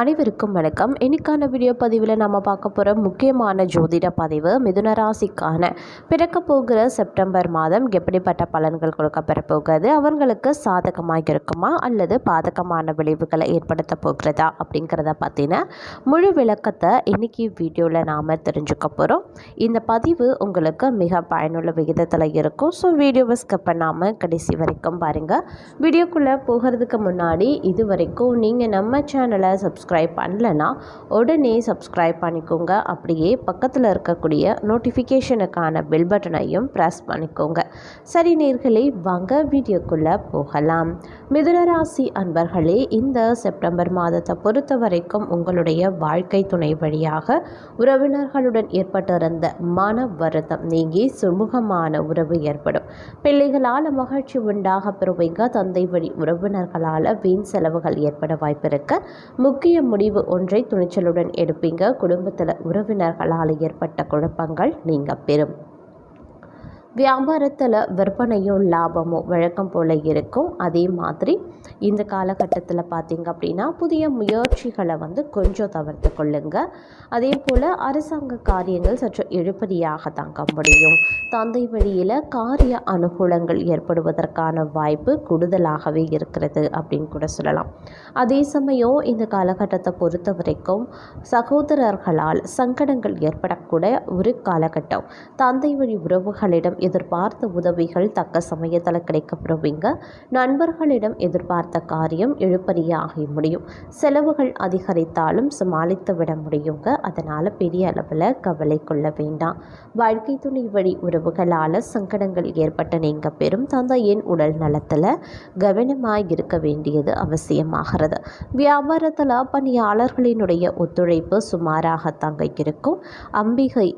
அனைவருக்கும் வணக்கம். இன்னைக்கான வீடியோ பதிவில் நம்ம பார்க்க போகிற முக்கியமான ஜோதிட பதிவு மிதுன ராசிக்கான பிறக்க போகிற செப்டம்பர் மாதம் எப்படிப்பட்ட பலன்கள் கொடுக்கப்பெற போகிறது அவர்களுக்கு சாதகமாக இருக்குமா அல்லது பாதகமான விளைவுகளை ஏற்படுத்த போகிறதா அப்படிங்கிறத பற்றின முழு விளக்கத்தை இன்றைக்கி வீடியோவில் நாம் தெரிஞ்சுக்க போகிறோம் இந்த பதிவு உங்களுக்கு மிக பயனுள்ள விகிதத்தில் இருக்கும். ஸோ வீடியோவை ஸ்கிப் பண்ணாமல் கடைசி வரைக்கும் பாருங்கள் வீடியோக்குள்ளே போகிறதுக்கு முன்னாடி இது வரைக்கும் நீங்கள் நம்ம சேனலை சப்ஸ்கிரைப் பண்ணலைன்னா உடனே சப்ஸ்கிரைப் பண்ணிக்கோங்க. அப்படியே பக்கத்தில் இருக்கக்கூடிய நோட்டிஃபிகேஷனுக்கான பெல் பட்டனையும் ப்ரெஸ் பண்ணிக்கோங்க. சரி நேர்களே வாங்க வீடியோக்குள்ளே போகலாம். மிதுனராசி அன்பர்களே இந்த செப்டம்பர் மாதத்தை பொறுத்த வரைக்கும் உங்களுடைய வாழ்க்கை துணை வழியாக உறவினர்களுடன் ஏற்பட்டிருந்த மன வருத்தம் நீங்கி சுமூகமான உறவு ஏற்படும். பிள்ளைகளால் மகிழ்ச்சி உண்டாக பெறுவீங்க. தந்தை வழி உறவினர்களால் வீண் செலவுகள் ஏற்பட வாய்ப்பிருக்க. முக்கிய முடிவு ஒன்றை துணிச்சலுடன் எடுப்பீங்க. குடும்பத்தில் உறவினர்களால் ஏற்பட்ட குழப்பங்கள் நீங்கள் பெறும். வியாபாரத்தில் விற்பனையும் லாபமும் வழக்கம் போல் இருக்கும். அதே மாதிரி இந்த காலகட்டத்தில் பார்த்தீங்க அப்படின்னா புதிய முயற்சிகளை வந்து கொஞ்சம் தவிர்த்து கொள்ளுங்க. அதே போல் அரசாங்க காரியங்கள் சற்று இழுபறியாக தாங்க முடியும். தந்தை வழியில் காரிய அனுகூலங்கள் ஏற்படுவதற்கான வாய்ப்பு கூடுதலாகவே இருக்கிறது அப்படின்னு கூட சொல்லலாம். அதே சமயம் இந்த காலகட்டத்தை பொறுத்த வரைக்கும் சகோதரர்களால் சங்கடங்கள் ஏற்படக்கூட ஒரு காலகட்டம். தந்தை வழி உறவுகளிடம் எதிர்பார்த்த உதவிகள் தக்க சமயத்தில் கிடைக்கப்படுவீங்க நண்பர்களிடம் எதிர்பார்த்த காரியம் எழுப்பறியாக முடியும். செலவுகள் அதிகரித்தாலும் சமாளித்து விட முடியுங்க. அதனால் பெரிய அளவில் கவலை கொள்ள வேண்டாம். வாழ்க்கை துணை வழி உறவுகளால் சங்கடங்கள் ஏற்பட்ட நீங்கள் பெரும் தந்தையின் உடல் நலத்தில் கவனமாக இருக்க வேண்டியது அவசியமாகிறது. வியாபாரத்தில் பணியாளர்களினுடைய ஒத்துழைப்பு சுமாராக தங்க இருக்கும். அம்பிகை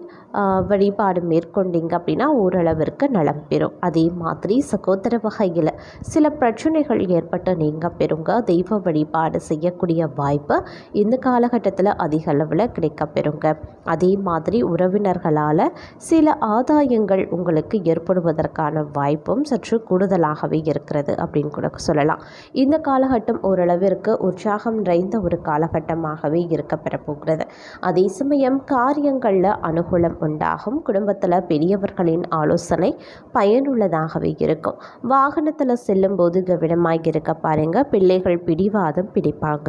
வழிபாடு மேற்கொண்டீங்க அப்படின்னா ஓரளவிற்கு நலம் பெறும். அதே மாதிரி சகோதர வகையில் சில பிரச்சனைகள் ஏற்பட்டு நீங்கள் பெறுங்க. தெய்வ வழிபாடு செய்யக்கூடிய வாய்ப்பு இந்த காலகட்டத்தில் அதிக அளவில் கிடைக்க பெறுங்க. அதே மாதிரி உறவினர்களால் சில ஆதாயங்கள் உங்களுக்கு ஏற்படுவதற்கான வாய்ப்பும் சற்று கூடுதலாகவே இருக்கிறது அப்படின்னு கூட சொல்லலாம். இந்த காலகட்டம் ஓரளவிற்கு உற்சாகம் நிறைந்த ஒரு காலகட்டமாகவே இருக்க பெறப்போகிறது அதே சமயம் காரியங்களில் அனுகூலம் உண்டாகும் குடும்பத்தில் பெரியவர்களின் ஆலோசனை பயனுள்ளதாகவே இருக்கும். வாகனத்தில் செல்லும்போது கவனமாக இருக்க பாருங்க. பிள்ளைகள் பிடிவாதம் பிடிப்பாங்க.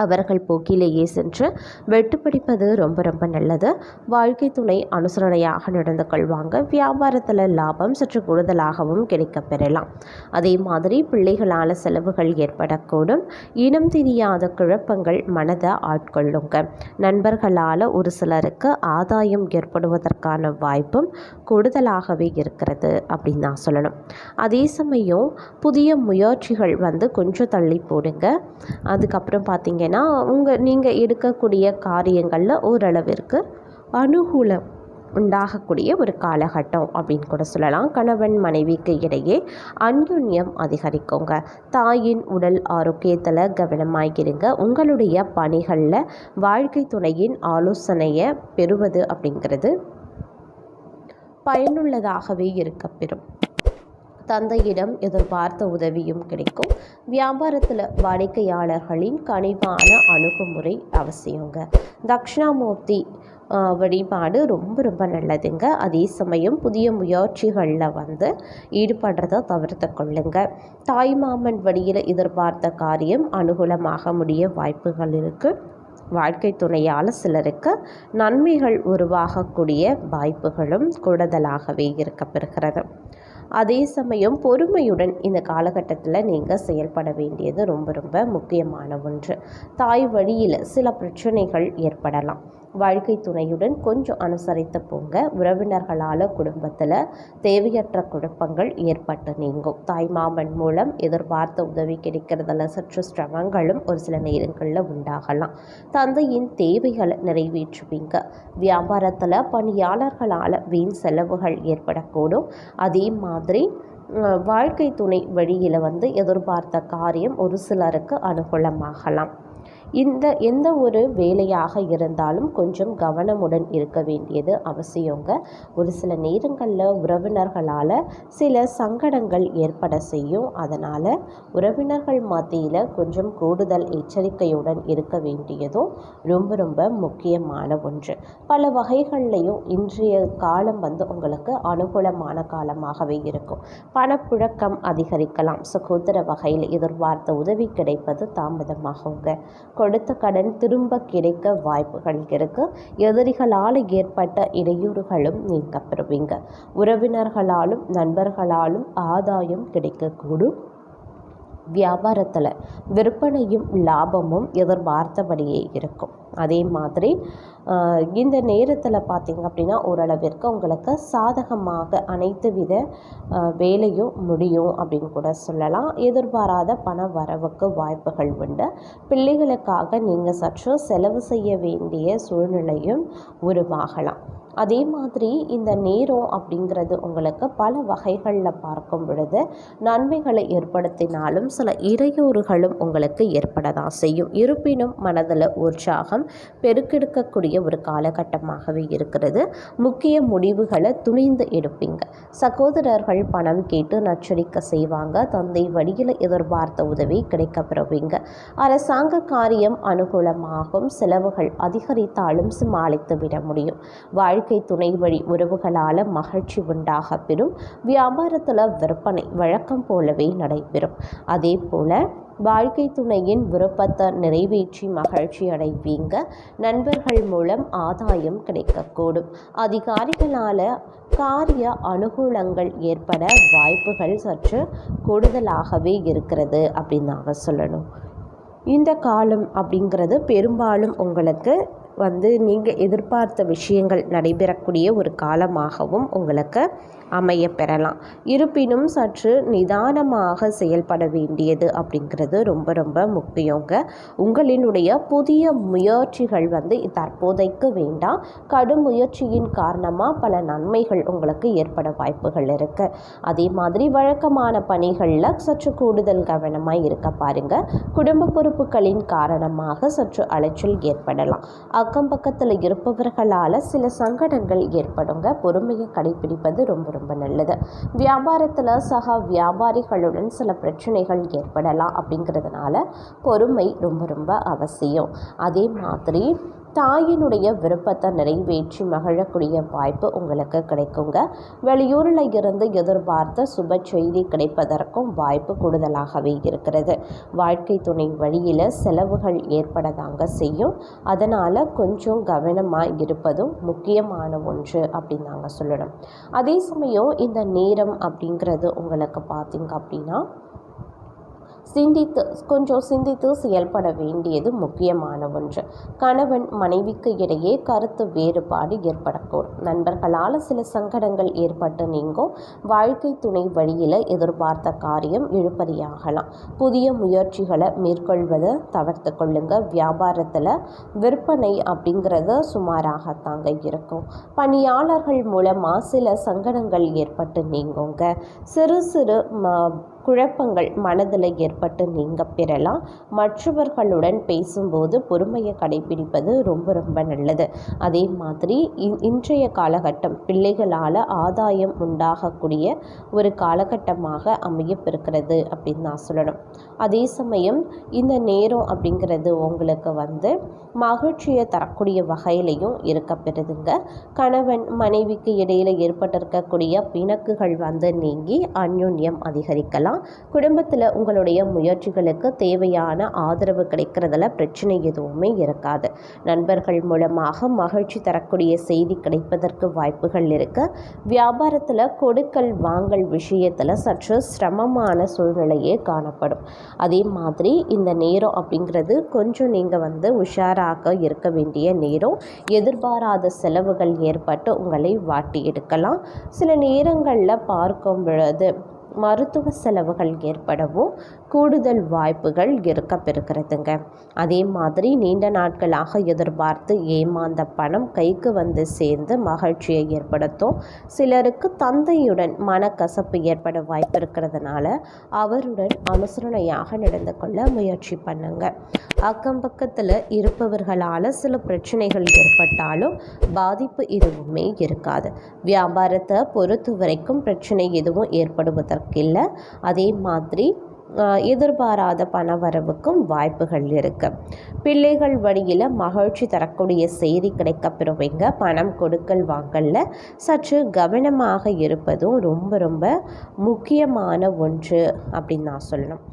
அவர்கள் போக்கிலேயே சென்று வெட்டுப்பிடிப்பது ரொம்ப ரொம்ப நல்லது. வாழ்க்கை துணை அனுசரணையாக நடந்து கொள்வாங்க. வியாபாரத்தில் லாபம் சற்று கூடுதலாகவும் கிடைக்கப் பெறலாம். அதே மாதிரி பிள்ளைகளால் செலவுகள் ஏற்படக்கூடும். இனம் தெரியாத குழப்பங்கள் மனதை ஆட்கொள்ளுங்க. நண்பர்களால் ஒரு சிலருக்கு ஆதாயம் ஏற்படுவதற்கான வாய்ப்பும் கூடுதலாகவே இருக்கிறது அப்படின்னு நான் சொல்லணும். அதே சமயம் புதிய முயற்சிகள் வந்து கொஞ்சம் தள்ளி போடுங்க. அதுக்கப்புறம் பார்த்தீங்கன்னா உங்கள் நீங்கள் எடுக்கக்கூடிய காரியங்களில் ஓரளவிற்கு அனுகூலம் உண்டாகக்கூடிய ஒரு காலகட்டம் அப்படின்னு கூட சொல்லலாம். கணவன் மனைவிக்கு இடையே அந்யுன்யம் அதிகரிக்குங்க. தாயின் உடல் ஆரோக்கியத்தில் கவனமாகிருங்க உங்களுடைய பணிகளில் வாழ்க்கை துணையின் ஆலோசனையை பெறுவது அப்படிங்கிறது பயனுள்ளதாகவே இருக்கப்பெறும் தந்தையிடம் எதிர்பார்த்த உதவியும் கிடைக்கும். வியாபாரத்தில் வாடிக்கையாளர்களின் கனிவான அணுகுமுறை அவசியங்க. தக்ஷணாமூர்த்தி வழிபாடு ரொம்ப ரொம்ப நல்லதுங்க. அதே சமயம் புதிய முயற்சிகளில் வந்து ஈடுபடுறதை தவிர்த்து கொள்ளுங்க. தாய்மாமன் வழியில் எதிர்பார்த்த காரியம் அனுகூலமாக முடிய வாய்ப்புகள் இருக்குது வாழ்க்கை துணையால் சிலருக்கு நன்மைகள் உருவாகக்கூடிய வாய்ப்புகளும் கூடுதலாகவே இருக்கப்பெறுகிறது. அதே சமயம் பொறுமையுடன் இந்த காலகட்டத்தில் நீங்கள் செயல்பட வேண்டியது ரொம்ப ரொம்ப முக்கியமான ஒன்று. தாய் வழியில் சில பிரச்சனைகள் ஏற்படலாம். வாழ்க்கை துணையுடன் கொஞ்சம் அனுசரித்து போங்க. உறவினர்களால் குடும்பத்தில் தேவையற்ற குழப்பங்கள் ஏற்பட்டு நீங்கும். தாய்மாமன் மூலம் எதிர்பார்த்த உதவி கிடைக்கிறதுல சற்று சிரமங்களும் ஒரு சில நேரங்களில் உண்டாகலாம். தந்தையின் தேவைகளை நிறைவேற்றுவீங்க. வியாபாரத்தில் பணியாளர்களால் வீண் செலவுகள் ஏற்படக்கூடும். அதே மாதிரி வாழ்க்கை துணை வழியில் வந்து எதிர்பார்த்த காரியம் ஒரு சிலருக்கு அனுகூலமாகலாம். இந்த எந்த ஒரு வேலையாக இருந்தாலும் கொஞ்சம் கவனமுடன் இருக்க வேண்டியது அவசியங்க. ஒரு சில நேரங்களில் உறவினர்களால் சில சங்கடங்கள் ஏற்பட செய்யும். அதனால் உறவினர்கள் மத்தியில் கொஞ்சம் கூடுதல் எச்சரிக்கையுடன் இருக்க வேண்டியதும் ரொம்ப ரொம்ப முக்கியமான ஒன்று. பல வகைகள்லையும் இன்றைய காலம் வந்து உங்களுக்கு அனுகூலமான காலமாகவே இருக்கும். பணப்புழக்கம் அதிகரிக்கலாம். சகோதர வகையில் எதிர்பார்த்த உதவி கிடைப்பது தாமதமாகுங்க. கொடுத்த கடன் திரும்ப கிடைக்க வாய்ப்புகள் இருக்கு. எதிரிகளால் ஏற்பட்ட இடையூறுகளும் நீங்க பெறுவீங்க உறவினர்களாலும் நண்பர்களாலும் ஆதாயம் கிடைக்கக்கூடும். வியாபாரத்தில் விற்பனையும் லாபமும் எதிர்பார்த்தபடியே இருக்கும். அதே மாதிரி இந்த நேரத்தில் பார்த்திங்க அப்படின்னா ஓரளவிற்கு உங்களுக்கு சாதகமாக அனைத்து வித வேலையும் முடியும் அப்படின்னு கூட சொல்லலாம். எதிர்பாராத பண வரவுக்கு வாய்ப்புகள் உண்டு. பிள்ளைகளுக்காக நீங்கள் சற்று செலவு செய்ய வேண்டிய சூழ்நிலையும் உருவாகலாம். அதே மாதிரி இந்த நேரம் அப்படிங்கிறது உங்களுக்கு பல வகைகளில் பார்க்கும் பொழுது நன்மைகளை ஏற்படுத்தினாலும் சில இடையூறுகளும் உங்களுக்கு ஏற்பட தான் செய்யும். இருப்பினும் மனதில் உற்சாகம் பெருக்கெடுக்கக்கூடிய ஒரு காலகட்டமாகவே இருக்கிறது. முக்கிய முடிவுகளை துணிந்து எடுப்பீங்க. சகோதரர்கள் பணம் கேட்டு நச்சரிக்கை செய்வாங்க. தந்தை வழியில் எதிர்பார்த்த உதவி கிடைக்க பெறுவீங்க அரசாங்க காரியம் அனுகூலமாகும். செலவுகள் அதிகரித்தாலும் சமாளித்து விட முடியும். வாழ்க்கை துணை வழி உறவுகளால் மகிழ்ச்சி உண்டாக பெறும். வியாபாரத்தில் விற்பனை வழக்கம் போலவே நடைபெறும். அதே போல் வாழ்க்கை துணையின் விருப்பத்தை நிறைவேற்றி மகிழ்ச்சி அடைவீங்க. நண்பர்கள் மூலம் ஆதாயம் கிடைக்கக்கூடும். அதிகாரிகளால் காரிய அனுகூலங்கள் ஏற்பட வாய்ப்புகள் சற்று கூடுதலாகவே இருக்கிறது அப்படின்னு நாங்கள் சொல்லணும். இந்த காலம் அப்படிங்கிறது பெரும்பாலும் உங்களுக்கு வந்து நீங்கள் எதிர்பார்த்த விஷயங்கள் நடைபெறக்கூடிய ஒரு காலமாகவும் உங்களுக்கு அமைய பெறலாம். இருப்பினும் சற்று நிதானமாக செயல்பட வேண்டியது அப்படிங்கிறது ரொம்ப ரொம்ப முக்கியங்க. உங்களினுடைய புதிய முயற்சிகள் வந்து தற்போதைக்கு வேண்டாம். கடும் முயற்சியின் காரணமாக பல நன்மைகள் உங்களுக்கு ஏற்பட வாய்ப்புகள் இருக்குது அதே மாதிரி வழக்கமான பணிகளில் சற்று கூடுதல் கவனமாக இருக்க பாருங்கள் குடும்ப பொறுப்புகளின் காரணமாக சற்று அலைச்சல் ஏற்படலாம். அக்கம் பக்கத்தில் இருப்பவர்களால் சில சங்கடங்கள் ஏற்படுங்க. பொறுமையை கடைபிடிப்பது ரொம்ப ரொம்ப நல்லது. வியாபாரத்தில் சக வியாபாரிகளுடன் சில பிரச்சனைகள் ஏற்படலாம் அப்படிங்கிறதுனால பொறுமை ரொம்ப ரொம்ப அவசியம். அதே மாதிரி தாயினுடைய விருப்பத்தை நிறைவேற்றி மகிழக்கூடிய வாய்ப்பு உங்களுக்கு கிடைக்குங்க. வெளியூரில் இருந்து எதிர்பார்த்த சுப செய்தி கிடைப்பதற்கும் வாய்ப்பு கூடுதலாகவே இருக்கிறது. வாழ்க்கை துணை வழியில் செலவுகள் ஏற்படதாங்க செய்யும். அதனால் கொஞ்சம் கவனமாக இருப்பதும் முக்கியமான ஒன்று அப்படின்னு நாங்கள் சொல்லணும். அதே சமயம் இந்த நேரம் அப்படிங்கிறது உங்களுக்கு பார்த்திங்க அப்படின்னா சிந்தித்து கொஞ்சம் சிந்தித்து செயல்பட வேண்டியது முக்கியமான ஒன்று. கணவன் மனைவிக்கு இடையே கருத்து வேறுபாடு ஏற்படக்கூடும். நண்பர்களால் சில சங்கடங்கள் ஏற்பட்டு நீங்கும். வாழ்க்கை துணை வழியில் எதிர்பார்த்த காரியம் இழுபறியாகலாம். புதிய முயற்சிகளை மேற்கொள்வதை தவிர்த்து கொள்ளுங்க. வியாபாரத்தில் விற்பனை அப்படிங்கிறது சுமாராகத்தாங்க இருக்கும். பணியாளர்கள் மூலமாக சில சங்கடங்கள் ஏற்பட்டு நீங்குங்க. சிறு சிறு குழப்பங்கள் மனதில் ஏற்பட்டு நீங்க பெறலாம். மற்றவர்களுடன் பேசும்போது பொறுமையை கடைபிடிப்பது ரொம்ப ரொம்ப நல்லது. அதே மாதிரி இன்றைய காலகட்டம் பிள்ளைகளால் ஆதாயம் உண்டாகக்கூடிய ஒரு காலகட்டமாக அமையப்பெருக்கிறது அப்படின்னு நான் சொல்லணும். அதே சமயம் இந்த நேரம் அப்படிங்கிறது உங்களுக்கு வந்து மகிழ்ச்சியை தரக்கூடிய வகையிலையும் இருக்கப்பெறுதுங்க கணவன் மனைவிக்கு இடையில் ஏற்பட்டிருக்கக்கூடிய பிணக்குகள் வந்து நீங்கி அந்யுன்யம் அதிகரிக்கலாம். குடும்பத்தில் உங்களுடைய முயற்சிகளுக்கு தேவையான ஆதரவு கிடைக்கிறதுல பிரச்சனை எதுவுமே இருக்காது. நண்பர்கள் மூலமாக மகிழ்ச்சி தரக்கூடிய செய்தி கிடைப்பதற்கு வாய்ப்புகள் இருக்கு. வியாபாரத்தில் கொடுக்கல் வாங்கல் விஷயத்தில் சற்று சிரமமான சூழ்நிலையே காணப்படும். அதே மாதிரி இந்த நேரம் அப்படிங்கிறது கொஞ்சம் நீங்கள் வந்து உஷாராக இருக்க வேண்டிய நேரம். எதிர்பாராத செலவுகள் ஏற்பட்டு உங்களை வாட்டி எடுக்கலாம். சில நேரங்களில் பார்க்கும் பொழுது மருத்துவ செலவுகள் ஏற்படவும் கூடுதல் வாய்ப்புகள் இருக்க பெறுகிறதுங்க அதே மாதிரி நீண்ட நாட்களாக எதிர்பார்த்து ஏமாந்த பணம் கைக்கு வந்து சேர்ந்து மகிழ்ச்சியை ஏற்படுத்தும். சிலருக்கு தந்தையுடன் மனக்கசப்பு ஏற்பட வாய்ப்பு இருக்கிறதுனால அவருடன் அனுசரணையாக நடந்து கொள்ள முயற்சி பண்ணுங்க. அக்கம் பக்கத்தில் இருப்பவர்களால் சில பிரச்சனைகள் ஏற்பட்டாலும் பாதிப்பு எதுவுமே இருக்காது. வியாபாரத்தை பொறுத்த வரைக்கும் பிரச்சனை எதுவும் இல்லை அதே மாதிரி எதிர்பாராத பண வரவுக்கும் வாய்ப்புகள் இருக்கு. பிள்ளைகள் வழியில் மகிழ்ச்சி தரக்கூடிய செய்தி கிடைக்கப்பெறுவீங்க. பணம் கொடுக்கல் வாங்கல்ல சற்று கவனமாக இருப்பதும் ரொம்ப ரொம்ப முக்கியமான ஒன்று அப்படின்னு நான் சொல்லணும்.